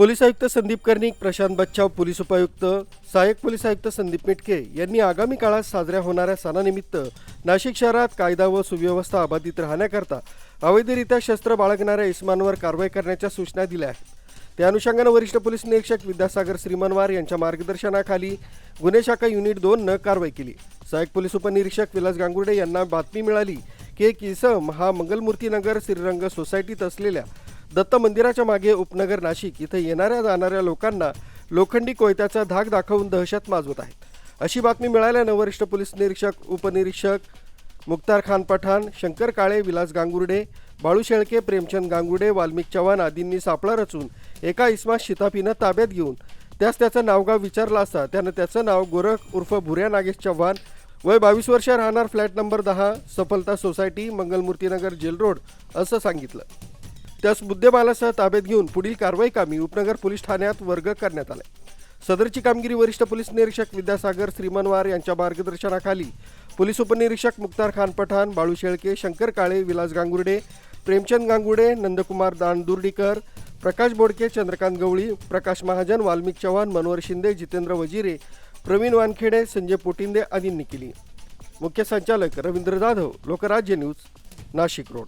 Police आयुक्त संदीप कर्णिक प्रशांत बच्चाव police उपायुक्त सहाय्यक पोलीस आयुक्त संदीप मिटके यांनी आगामी काळात साजऱ्या होणाऱ्या सणानिमित्त नाशिक शहरात कायदा व सुव्यवस्था अबाधित राहण्याकरता अवैधरित्या शस्त्र बाळगणाऱ्या इस्मांवर कारवाई करण्याच्या सूचना दिल्या आहेत. त्या अनुषंगानं वरिष्ठ पोलीस निरीक्षक विद्यासागर श्रीमनवार यांच्या मार्गदर्शनाखाली गुन्हे शाखा युनिट दोननं कारवाई केली. सहाय्यक पोलीस उपनिरीक्षक विलास गांगुर्डे यांना बातमी मिळाली की एक इसम हा मंगलमूर्तीनगर श्रीरंग सोसायटीत असलेल्या दत्त मंदिराच्या मागे उपनगर नाशिक इथं येणाऱ्या जाणाऱ्या लोकांना लोखंडी कोयत्याचा धाक दाखवून दहशत माजवत आहेत. अशी बातमी मिळाल्यानं वरिष्ठ पोलीस निरीक्षक उपनिरीक्षक मुक्तार खान पठाण शंकर काळे विलास गांगुर्डे बाळू शेळके प्रेमचंद गांगुर्डे वाल्मिक चव्हाण आदींनी सापळा रचून एका इस्मास शिताफीनं ताब्यात घेऊन त्यास त्याचं नावगाव विचारलं असता त्यानं त्याचं नाव गोरख उर्फ भुऱ्या नागेश चव्हाण वय बावीस वर्ष राहणार फ्लॅट नंबर दहा सफलता सोसायटी मंगलमूर्तीनगर जेल रोड असं सांगितलं. त्यास मुद्देमालासह ताब्यात घेऊन पुढील कारवाई कामी उपनगर पोलीस ठाण्यात वर्ग करण्यात आले सदरची कामगिरी वरिष्ठ पोलीस निरीक्षक विद्यासागर श्रीमनवार यांच्या मार्गदर्शनाखाली पोलीस उपनिरीक्षक मुक्तार खान पठाण बाळू शेळके शंकर काळे विलास गांगुर्डे प्रेमचंद गांगुडे नंदकुमार दानदुर्डीकर प्रकाश बोडके चंद्रकांत गवळी प्रकाश महाजन वाल्मिक चव्हाण मनोहर शिंदे जितेंद्र वजिरे प्रवीण वानखेडे संजय पोटिंदे आदींनी केली. मुख्य संचालक रवींद्र जाधव लोकराज्य न्यूज नाशिक रोड.